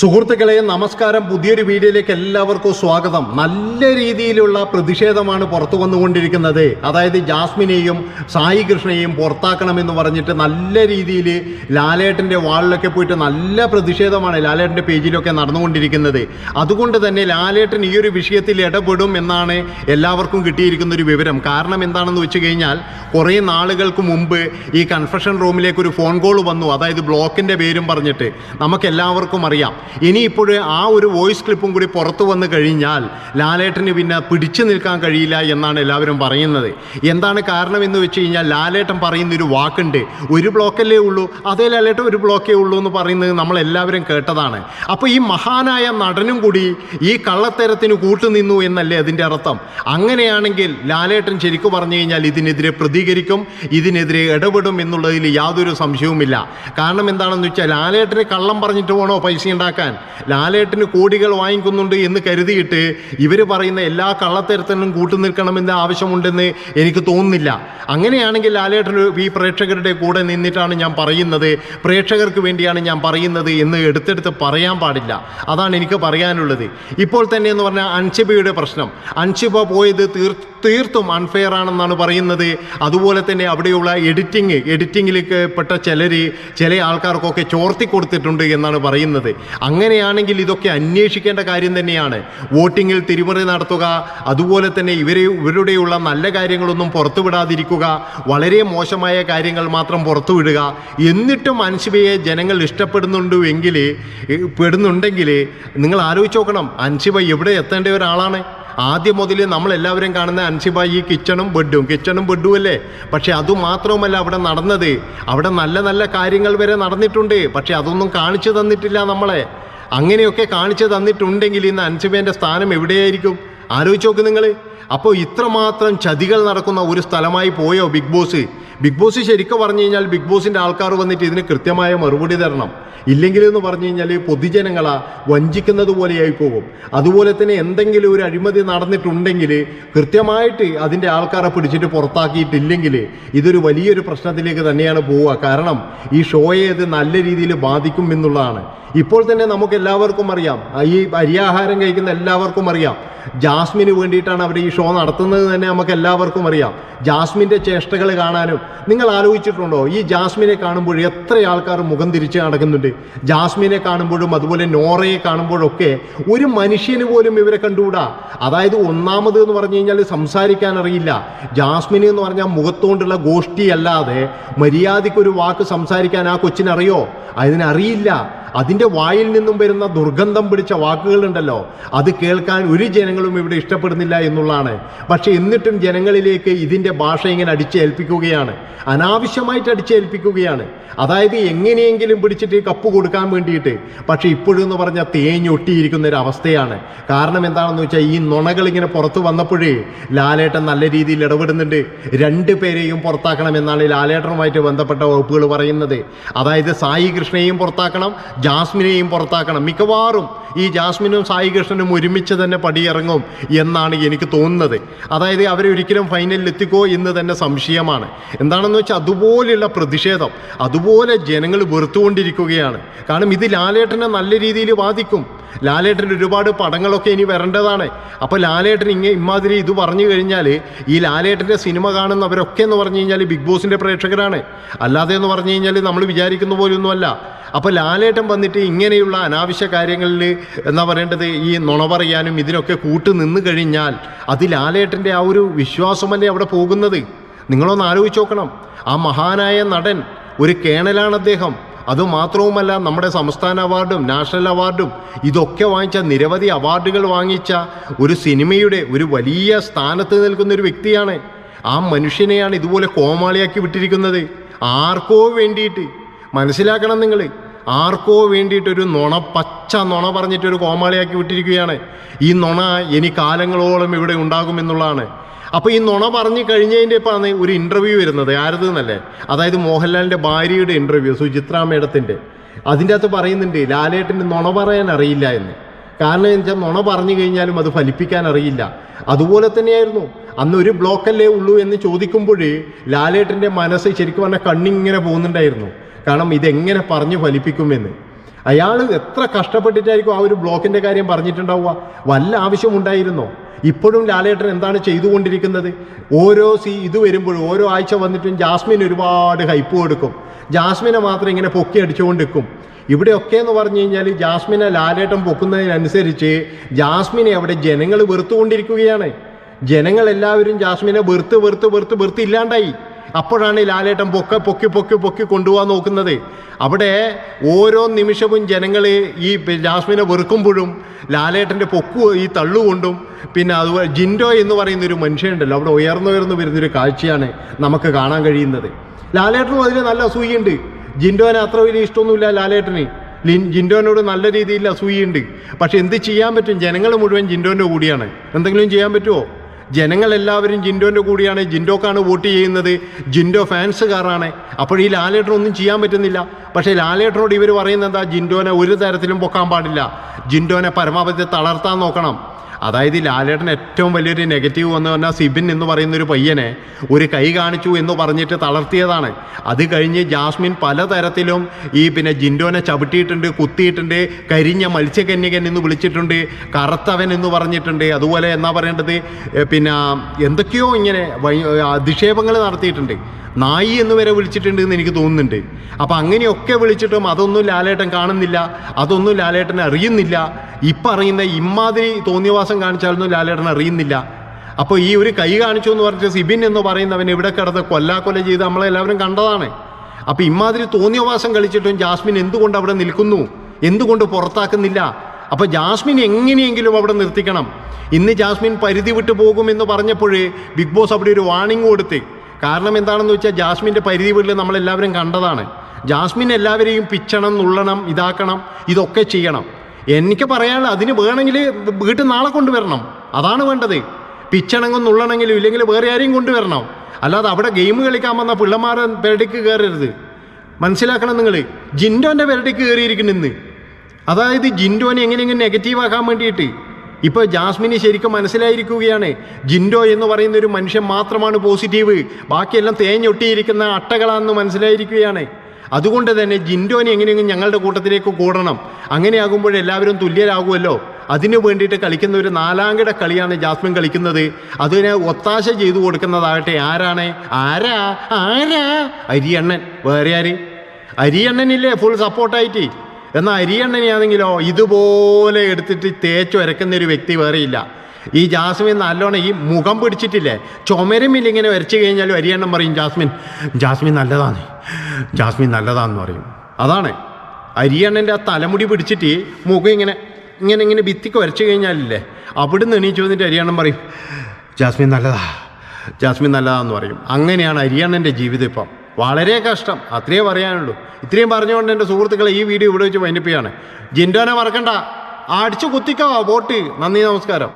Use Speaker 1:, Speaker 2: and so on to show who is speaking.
Speaker 1: സുഹൃത്തുക്കളെ നമസ്കാരം. പുതിയൊരു വീഡിയോയിലേക്ക് എല്ലാവർക്കും സ്വാഗതം. നല്ല രീതിയിലുള്ള പ്രതിഷേധമാണ് പുറത്തു വന്നുകൊണ്ടിരിക്കുന്നത്. അതായത് ജാസ്മിനെയും സായി കൃഷ്ണയെയും പുറത്താക്കണമെന്ന് പറഞ്ഞിട്ട് നല്ല രീതിയിൽ ലാലേട്ടന്റെ വാളിലൊക്കെ പോയിട്ട് നല്ല പ്രതിഷേധമാണ് ലാലേട്ടന്റെ പേജിലൊക്കെ നടന്നുകൊണ്ടിരിക്കുന്നത്. അതുകൊണ്ട് തന്നെ ലാലേട്ടൻ ഈ ഒരു വിഷയത്തിൽ ഇടപെടും എന്നാണ് എല്ലാവർക്കും കിട്ടിയിരിക്കുന്ന ഒരു വിവരം. കാരണം എന്താണെന്ന് വെച്ച് കഴിഞ്ഞാൽ കുറേ നാളുകൾക്ക് മുമ്പ് ഈ കൺഫെഷൻ റൂമിലേക്ക് ഒരു ഫോൺ കോൾ വന്നു. അതായത് ബ്ലോക്കിന്റെ പേരും പറഞ്ഞിട്ട്. നമുക്കെല്ലാവർക്കും അറിയാം. ഇനിയിപ്പോൾ ആ ഒരു വോയിസ് ക്ലിപ്പും കൂടി പുറത്തു വന്നു കഴിഞ്ഞാൽ ലാലേട്ടന് പിന്നെ പിടിച്ചു നിൽക്കാൻ കഴിയില്ല എന്നാണ് എല്ലാവരും പറയുന്നത്. എന്താണ് കാരണം എന്ന് വെച്ച് കഴിഞ്ഞാൽ ലാലേട്ടൻ പറയുന്നൊരു വാക്കുണ്ട് ഒരു ബ്ലോക്കല്ലേ ഉള്ളൂ. അതേ ലാലേട്ടൻ ഒരു ബ്ലോക്കേ ഉള്ളൂ എന്ന് പറയുന്നത് നമ്മളെല്ലാവരും കേട്ടതാണ്. അപ്പോൾ ഈ മഹാനായ നടനും കൂടി ഈ കള്ളത്തരത്തിന് കൂട്ടുനിന്നു എന്നല്ലേ അതിന്റെ അർത്ഥം? അങ്ങനെയാണെങ്കിൽ ലാലേട്ടൻ ശരിക്കും പറഞ്ഞു കഴിഞ്ഞാൽ ഇതിനെതിരെ പ്രതികരിക്കും ഇതിനെതിരെ ഇടപെടും എന്നുള്ളതിൽ യാതൊരു സംശയവുമില്ല. കാരണം എന്താണെന്ന് വെച്ചാൽ ലാലേട്ടന് കള്ളം പറഞ്ഞിട്ട് പോകണോ പൈസ ഉണ്ടാക്കാൻ. ലാലേട്ടന് കോടികൾ വാങ്ങിക്കുന്നുണ്ട് എന്ന് കരുതിയിട്ട് ഇവർ പറയുന്ന എല്ലാ കള്ളത്തരത്തിനും കൂട്ടു നിൽക്കണമെന്ന് ആവശ്യമുണ്ടെന്ന് എനിക്ക് തോന്നുന്നില്ല. അങ്ങനെയാണെങ്കിൽ ലാലേട്ടൻ ഈ പ്രേക്ഷകരുടെ കൂടെ നിന്നിട്ടാണ് ഞാൻ പറയുന്നത്. പ്രേക്ഷകർക്ക് വേണ്ടിയാണ് ഞാൻ പറയുന്നത് എന്ന് എടുത്തെടുത്ത് പറയാൻ പാടില്ല. അതാണ് എനിക്ക് പറയാനുള്ളത്. ഇപ്പോൾ തന്നെ എന്ന് പറഞ്ഞാൽ അൻഷിബയുടെ പ്രശ്നം. അൻഷിബ പോയത് തീർ തീർത്തും അൺഫെയർ ആണെന്നാണ് പറയുന്നത്. അതുപോലെ തന്നെ അവിടെയുള്ള എഡിറ്റിംഗ് എഡിറ്റിങ്ങിലേക്ക് പെട്ട ചിലർ ചില ആൾക്കാർക്കൊക്കെ ചോർത്തി കൊടുത്തിട്ടുണ്ട് എന്നാണ് പറയുന്നത്. അങ്ങനെയാണെങ്കിൽ ഇതൊക്കെ അന്വേഷിക്കേണ്ട കാര്യം തന്നെയാണ്. വോട്ടിങ്ങിൽ തിരിമറി നടത്തുക അതുപോലെ തന്നെ ഇവരെ ഇവരുടെയുള്ള നല്ല കാര്യങ്ങളൊന്നും പുറത്തുവിടാതിരിക്കുക വളരെ മോശമായ കാര്യങ്ങൾ മാത്രം പുറത്തുവിടുക എന്നിട്ടും അൻഷിബയെ ജനങ്ങൾ ഇഷ്ടപ്പെടുന്നുണ്ട് എങ്കിൽ പെടുന്നുണ്ടെങ്കിൽ നിങ്ങൾ ആലോചിച്ച് നോക്കണം. അൻഷിബ എവിടെ എത്തേണ്ട ഒരാളാണ്? ആദ്യം മുതൽ നമ്മളെല്ലാവരും കാണുന്ന അൻസിബ ഈ കിച്ചണും ബെഡും. കിച്ചണും ബെഡും അല്ലേ? പക്ഷെ അതുമാത്രവുമല്ല അവിടെ നടന്നത്. അവിടെ നല്ല നല്ല കാര്യങ്ങൾ വരെ നടന്നിട്ടുണ്ട്. പക്ഷെ അതൊന്നും കാണിച്ചു തന്നിട്ടില്ല നമ്മളെ. അങ്ങനെയൊക്കെ കാണിച്ചു തന്നിട്ടുണ്ടെങ്കിൽ ഇന്ന് അൻസിബേന്റെ സ്ഥാനം എവിടെയായിരിക്കും? ആലോചിച്ച് നോക്ക് നിങ്ങൾ അപ്പോൾ ഇത്രമാത്രം ചതികൾ നടക്കുന്ന ഒരു സ്ഥലമായി പോയോ ബിഗ് ബോസ്? ബിഗ് ബോസ് ശരിക്കും പറഞ്ഞു കഴിഞ്ഞാൽ ബിഗ് ബോസിന്റെ ആൾക്കാർ വന്നിട്ട് ഇതിന് കൃത്യമായ മറുപടി തരണം. ഇല്ലെങ്കിൽ എന്ന് പറഞ്ഞു കഴിഞ്ഞാൽ പൊതുജനങ്ങളെ വഞ്ചിക്കുന്നത് പോലെയായി പോകും. അതുപോലെ തന്നെ എന്തെങ്കിലും ഒരു അഴിമതി നടന്നിട്ടുണ്ടെങ്കിൽ കൃത്യമായിട്ട് അതിന്റെ ആൾക്കാരെ പിടിച്ചിട്ട് പുറത്താക്കിയിട്ടില്ലെങ്കിൽ ഇതൊരു വലിയൊരു പ്രശ്നത്തിലേക്ക് തന്നെയാണ് പോവുക. കാരണം ഈ ഷോയെ ഇത് നല്ല രീതിയിൽ ബാധിക്കും എന്നുള്ളതാണ്. ഇപ്പോൾ തന്നെ നമുക്ക് എല്ലാവർക്കും അറിയാം. ഈ അരിയാഹാരം കഴിക്കുന്ന എല്ലാവർക്കും അറിയാം. ജാസ്മിന് വേണ്ടിയിട്ടാണ് അവർ ഈ ഷോ നടത്തുന്നത് തന്നെ നമുക്ക് എല്ലാവർക്കും അറിയാം. ജാസ്മിന്റെ ചേഷ്ടകൾ കാണാനും നിങ്ങൾ ആലോചിച്ചിട്ടുണ്ടോ? ഈ ജാസ്മിനെ കാണുമ്പോൾ എത്ര ആൾക്കാർ മുഖം തിരിച്ച് നടക്കുന്നുണ്ട്? ജാസ്മിനെ കാണുമ്പോഴും അതുപോലെ നോറയെ കാണുമ്പോഴൊക്കെ ഒരു മനുഷ്യന് പോലും ഇവരെ കണ്ടുകൂടാ? അതായത് ഒന്നാമത് എന്ന് പറഞ്ഞു കഴിഞ്ഞാൽ സംസാരിക്കാൻ അറിയില്ല. ജാസ്മിന് എന്ന് പറഞ്ഞാൽ മുഖത്തോണ്ടുള്ള ഗോഷ്ഠി അല്ലാതെ മര്യാദയ്ക്ക് ഒരു വാക്ക് സംസാരിക്കാൻ ആ കൊച്ചിനറിയോ? അതിനറിയില്ല. അതിന്റെ വായിൽ നിന്നും വരുന്ന ദുർഗന്ധം പിടിച്ച വാക്കുകളുണ്ടല്ലോ. അത് കേൾക്കാൻ ഒരു ജനങ്ങളും ഇവിടെ ഇഷ്ടപ്പെടുന്നില്ല എന്നുള്ളതാണ്. പക്ഷെ എന്നിട്ടും ജനങ്ങളിലേക്ക് ഇതിന്റെ ഭാഷ ഇങ്ങനെ അടിച്ചേൽപ്പിക്കുകയാണ്. അനാവശ്യമായിട്ട് അടിച്ചേൽപ്പിക്കുകയാണ്. അതായത് എങ്ങനെയെങ്കിലും പിടിച്ചിട്ട് കപ്പ് കൊടുക്കാൻ വേണ്ടിയിട്ട്. പക്ഷെ ഇപ്പോഴെന്ന് പറഞ്ഞാൽ തേഞ്ഞൊട്ടിയിരിക്കുന്ന ഒരു അവസ്ഥയാണ്. കാരണം എന്താണെന്ന് വെച്ചാൽ ഈ നുണകൾ ഇങ്ങനെ പുറത്തു വന്നപ്പോഴേ ലാലേട്ടൻ നല്ല രീതിയിൽ ഇടപെടുന്നുണ്ട്. രണ്ട് പേരെയും പുറത്താക്കണമെന്നാണ് ലാലേട്ടനുമായിട്ട് ബന്ധപ്പെട്ട വകുപ്പുകൾ പറയുന്നത്. അതായത് സായി കൃഷ്ണയെയും പുറത്താക്കണം ജാസ്മിനെയും പുറത്താക്കണം. മിക്കവാറും ഈ ജാസ്മിനും സായി കൃഷ്ണനും ഒരുമിച്ച് തന്നെ പടിയിറങ്ങും എന്നാണ് എനിക്ക് തോന്നുന്നത്. അതായത് അവരൊരിക്കലും ഫൈനലിൽ എത്തിക്കോ എന്ന് തന്നെ സംശയമാണ്. എന്താണെന്ന് വെച്ചാൽ അതുപോലെയുള്ള പ്രതിഷേധം അതുപോലെ ജനങ്ങൾ വെറുത്തുകൊണ്ടിരിക്കുകയാണ്. കാരണം ഇത് ലാലേട്ടനെ നല്ല രീതിയിൽ ബാധിക്കും. ലാലേട്ടന്റെ ഒരുപാട് പടങ്ങളൊക്കെ ഇനി വരേണ്ടതാണ്. അപ്പോൾ ലാലേട്ടൻ ഇങ്ങനെ ഇമാതിരി ഇത് പറഞ്ഞു കഴിഞ്ഞാൽ ഈ ലാലേട്ടന്റെ സിനിമ കാണുന്നവരൊക്കെ എന്ന് പറഞ്ഞു കഴിഞ്ഞാൽ ബിഗ് ബോസിന്റെ പ്രേക്ഷകരാണ്. അല്ലാതെ എന്ന് പറഞ്ഞു കഴിഞ്ഞാൽ നമ്മൾ വിചാരിക്കുന്ന പോലെയൊന്നുമല്ല അപ്പോൾ ലാലേട്ടൻ വന്നിട്ട് ഇങ്ങനെയുള്ള അനാവശ്യ കാര്യങ്ങളിൽ എന്താ പറയേണ്ടത്? ഈ നുണ പറയാനും ഇതിനൊക്കെ കൂട്ട് നിന്ന് കഴിഞ്ഞാൽ അത് ലാലേട്ടന്റെ ആ ഒരു വിശ്വാസമല്ലേ അവിടെ പോകുന്നത്? നിങ്ങളൊന്ന് ആലോചിച്ച് നോക്കണം. ആ മഹാനായ നടൻ ഒരു കേണലാണ് അദ്ദേഹം. അതുമാത്രവുമല്ല നമ്മുടെ സംസ്ഥാന അവാർഡും നാഷണൽ അവാർഡും ഇതൊക്കെ വാങ്ങിച്ച നിരവധി അവാർഡുകൾ വാങ്ങിച്ച ഒരു സിനിമയുടെ ഒരു വലിയ സ്ഥാനത്ത് നിൽക്കുന്ന ഒരു വ്യക്തിയാണ്. ആ മനുഷ്യനെയാണ് ഇതുപോലെ കോമാളിയാക്കി വിട്ടിരിക്കുന്നത്. ആർക്കോ വേണ്ടിയിട്ട് മനസ്സിലാക്കണം നിങ്ങൾ ആർക്കോ വേണ്ടിയിട്ടൊരു നുണ പച്ച നുണ പറഞ്ഞിട്ടൊരു കോമാളിയാക്കി വിട്ടിരിക്കുകയാണ്. ഈ നുണ ഇനി കാലങ്ങളോളം ഇവിടെ ഉണ്ടാകുമെന്നുള്ളതാണ് അപ്പോൾ ഈ നുണ പറഞ്ഞു കഴിഞ്ഞതിന്റെ ഇപ്പാണ് ഒരു ഇന്റർവ്യൂ വരുന്നത്. ആരത് എന്നല്ലേ അതായത് മോഹൻലാലിന്റെ ഭാര്യയുടെ ഇന്റർവ്യൂ സുചിത്ര മേഡത്തിന്റെ അതിന്റെ അകത്ത് പറയുന്നുണ്ട് ലാലേട്ടന് നുണ പറയാൻ അറിയില്ല എന്ന്. കാരണം എന്ന് വെച്ചാൽ നുണ പറഞ്ഞു കഴിഞ്ഞാലും അത് ഫലിപ്പിക്കാൻ അറിയില്ല. അതുപോലെ തന്നെയായിരുന്നു അന്ന് ഒരു ബ്ലോക്കല്ലേ ഉള്ളൂ എന്ന് ചോദിക്കുമ്പോൾ ലാലേട്ടന്റെ മനസ്സ് ശരിക്കും പറഞ്ഞാൽ കണ്ണിങ്ങനെ പോകുന്നുണ്ടായിരുന്നു. കാരണം ഇതെങ്ങനെ പറഞ്ഞു ഫലിപ്പിക്കുമെന്ന്. അയാൾ എത്ര കഷ്ടപ്പെട്ടിട്ടായിരിക്കും ആ ഒരു ബ്ലോക്കിന്റെ കാര്യം പറഞ്ഞിട്ടുണ്ടാവുക? വല്ല ആവശ്യമുണ്ടായിരുന്നോ ഇപ്പോഴും ലാലേട്ടൻ എന്താണ് ചെയ്തുകൊണ്ടിരിക്കുന്നത്? ഓരോ സി ഇത് വരുമ്പോഴും ഓരോ ആഴ്ച വന്നിട്ടും ജാസ്മിൻ ഒരുപാട് ഹൈപ്പ് കൊടുക്കും. ജാസ്മിനെ മാത്രം ഇങ്ങനെ പൊക്കി അടിച്ചുകൊണ്ടിരിക്കും. ഇവിടെയൊക്കെ എന്ന് പറഞ്ഞു കഴിഞ്ഞാൽ ജാസ്മിനെ ലാലേട്ടൻ പൊക്കുന്നതിനനുസരിച്ച് ജാസ്മിനെ അവിടെ ജനങ്ങൾ വെറുത്തുകൊണ്ടിരിക്കുകയാണ്. ജനങ്ങളെല്ലാവരും ജാസ്മിനെ വെറുത്ത് വെറുത്ത് വെറുത്ത് വെറുത്ത് ഇല്ലാണ്ടായി അപ്പോഴാണ് ഈ ലാലേട്ടൻ പൊക്ക പൊക്കി പൊക്കി പൊക്കി കൊണ്ടുപോകാൻ നോക്കുന്നത്. അവിടെ ഓരോ നിമിഷവും ജനങ്ങൾ ഈ ജാസ്മിനെ വെറുക്കുമ്പോഴും ലാലേട്ടന്റെ പൊക്കു ഈ തള്ളുകൊണ്ടും പിന്നെ അതുപോലെ ജിൻഡോ എന്ന് പറയുന്ന ഒരു മനുഷ്യനുണ്ടല്ലോ. അവിടെ ഉയർന്നു ഉയർന്നു വരുന്നൊരു കാഴ്ചയാണ് നമുക്ക് കാണാൻ കഴിയുന്നത്. ലാലേട്ടനും അതിൽ നല്ല അസൂയുണ്ട് ജിൻഡോനെ അത്ര വലിയ ഇഷ്ടമൊന്നുമില്ല ലാലേട്ടന്. ലിൻ- ജിൻഡോനോട് നല്ല രീതിയിൽ അസൂയുണ്ട് പക്ഷെ എന്ത് ചെയ്യാൻ പറ്റും? ജനങ്ങൾ മുഴുവൻ ജിൻഡോന്റെ കൂടിയാണ്. എന്തെങ്കിലും ചെയ്യാൻ പറ്റുമോ? ജനങ്ങളെല്ലാവരും ജിൻഡോന്റെ കൂടിയാണ്. ജിൻഡോക്കാണ് വോട്ട് ചെയ്യുന്നത്. ജിൻഡോ ഫാൻസുകാരാണ്. അപ്പോൾ ഈ ലാലേട്ടനൊന്നും ചെയ്യാൻ പറ്റുന്നില്ല. പക്ഷേ ലാലേട്ടനോട് ഇവർ പറയുന്നത് എന്താ? ജിൻഡോനെ ഒരു തരത്തിലും പൊക്കാൻ പാടില്ല. ജിൻഡോനെ പരമാവധി തളർത്താൻ നോക്കണം. അതായത് ലാലേട്ടൻ ഏറ്റവും വലിയൊരു നെഗറ്റീവ് വന്നു പറഞ്ഞാൽ സിബിൻ എന്ന് പറയുന്ന ഒരു പയ്യനെ ഒരു കൈ കാണിച്ചു എന്ന് പറഞ്ഞിട്ട് തളർത്തിയതാണ്. അത് കഴിഞ്ഞ് ജാസ്മിൻ പലതരത്തിലും ഈ പിന്നെ ജിൻഡോനെ ചവിട്ടിയിട്ടുണ്ട് കുത്തിയിട്ടുണ്ട് കരിഞ്ഞ മത്സ്യകന്യകൻ എന്ന് വിളിച്ചിട്ടുണ്ട് കറുത്തവൻ എന്ന് പറഞ്ഞിട്ടുണ്ട്. അതുപോലെ എന്നാ പറയേണ്ടത്? പിന്നെ എന്തൊക്കെയോ ഇങ്ങനെ അധിക്ഷേപങ്ങൾ നടത്തിയിട്ടുണ്ട്. നായി എന്ന് വരെ വിളിച്ചിട്ടുണ്ട് എന്ന് എനിക്ക് തോന്നുന്നുണ്ട്. അപ്പോൾ അങ്ങനെയൊക്കെ വിളിച്ചിട്ടും അതൊന്നും ലാലേട്ടൻ കാണുന്നില്ല അതൊന്നും ലാലേട്ടൻ അറിയുന്നില്ല. ഇപ്പം അറിയുന്ന ഇമ്മാതിരി തോന്നിയവാസം കാണിച്ചാലൊന്നും ലാലേട്ടൻ അറിയുന്നില്ല. അപ്പോൾ ഈ ഒരു കൈ കാണിച്ചു എന്ന് പറഞ്ഞിട്ട് സിബിൻ എന്ന് പറയുന്നവൻ ഇവിടെ കിടന്ന് കൊല്ലാക്കൊല ചെയ്ത് നമ്മളെല്ലാവരും കണ്ടതാണ്. അപ്പോൾ ഇമ്മാതിരി തോന്നിയവാസം കളിച്ചിട്ടും ജാസ്മിൻ എന്തുകൊണ്ട് അവിടെ നിൽക്കുന്നു? എന്തുകൊണ്ട് പുറത്താക്കുന്നില്ല? അപ്പോൾ ജാസ്മിൻ എങ്ങനെയെങ്കിലും അവിടെ നിർത്തിക്കണം. ഇന്ന് ജാസ്മിൻ പരിധി വിട്ടു പോകുമെന്ന് പറഞ്ഞപ്പോഴേ ബിഗ് ബോസ് അവിടെ ഒരു വാണിംഗ് കൊടുത്ത് കാരണം എന്താണെന്ന് വെച്ചാൽ ജാസ്മിന്റെ പരിധി വീട്ടിൽ നമ്മളെല്ലാവരും കണ്ടതാണ്. ജാസ്മിൻ എല്ലാവരെയും പിച്ചണം നുള്ളണം ഇതാക്കണം ഇതൊക്കെ ചെയ്യണം. എനിക്ക് പറയാനുള്ള അതിന് വേണമെങ്കിൽ വീട്ടിൽ നാളെ കൊണ്ടുവരണം. അതാണ് വേണ്ടത്. പിച്ചണമെങ്കിൽ നുള്ളണമെങ്കിലും ഇല്ലെങ്കിൽ വേറെ ആരെയും കൊണ്ടുവരണം. അല്ലാതെ അവിടെ ഗെയിം കളിക്കാൻ വന്ന പിള്ളമാരെ പെരടിക്ക് കയറരുത്. മനസ്സിലാക്കണം നിങ്ങൾ ജിൻഡോന്റെ പെരടിക്ക് കയറിയിരിക്കുന്നു ഇന്ന്. അതായത് ജിൻഡോനെ എങ്ങനെയെങ്കിലും നെഗറ്റീവ് ആക്കാൻ വേണ്ടിയിട്ട് ഇപ്പോൾ ജാസ്മിന് ശരിക്കും മനസ്സിലായിരിക്കുകയാണ്. ജിൻഡോ എന്ന് പറയുന്ന ഒരു മനുഷ്യൻ മാത്രമാണ് പോസിറ്റീവ്. ബാക്കിയെല്ലാം തേഞ്ഞൊട്ടിയിരിക്കുന്ന അട്ടകളാണെന്ന് മനസ്സിലായിരിക്കുകയാണ്. അതുകൊണ്ട് തന്നെ ജിൻഡോനെ എങ്ങനെയെങ്കിലും ഞങ്ങളുടെ കൂട്ടത്തിലേക്ക് കൂടണം. അങ്ങനെയാകുമ്പോൾ എല്ലാവരും തുല്യരാകുമല്ലോ. അതിനു വേണ്ടിയിട്ട് കളിക്കുന്ന ഒരു നാലാംകിട കളിയാണ് ജാസ്മിൻ കളിക്കുന്നത്. അതിനെ ഒത്താശ ചെയ്തു കൊടുക്കുന്നതാകട്ടെ. ആരാണ്? ആരാ? ആരാ? അരിയണ്ണൻ. വേറെ ആര്? അരിയണ്ണനില്ലേ? ഫുൾ സപ്പോർട്ടായിട്ട് എന്നാൽ അരിയണ്ണനെയാണെങ്കിലോ ഇതുപോലെ എടുത്തിട്ട് തേച്ച് വരക്കുന്ന ഒരു വ്യക്തി വേറെയില്ല. ഈ ജാസ്മിൻ നല്ലോണം ഈ മുഖം പിടിച്ചിട്ടില്ലേ? ചുമരുമില്ല ഇങ്ങനെ വരച്ചു കഴിഞ്ഞാലും അരിയണ്ണം പറയും ജാസ്മിൻ ജാസ്മിൻ നല്ലതാണ് ജാസ്മിൻ നല്ലതാണെന്ന് പറയും. അതാണ്. അരിയണ്ണന്റെ ആ തലമുടി പിടിച്ചിട്ട് മുഖം ഇങ്ങനെ ഇങ്ങനെ ഇങ്ങനെ ഭിത്തിക്ക് വരച്ചു കഴിഞ്ഞാലില്ലേ അവിടുന്ന് എണീച്ചു വന്നിട്ട് അരിയണ്ണം പറയും ജാസ്മിൻ നല്ലതാ ജാസ്മിൻ നല്ലതാന്ന് പറയും. അങ്ങനെയാണ് അരിയണ്ണന്റെ ജീവിതം ഇപ്പം. വളരെ കഷ്ടം. അത്രയേ പറയാനുള്ളൂ. ഇത്രയും പറഞ്ഞുകൊണ്ട് എന്റെ സുഹൃത്തുക്കളെ ഈ വീഡിയോ ഇവിടെ വെച്ച് വൈൻഡപ്പ് ചെയ്യാണ്. ജിൻഡോനെ മറക്കണ്ട. അടിച്ചു കുത്തിക്കോ വോട്ട്. നന്ദി നമസ്കാരം.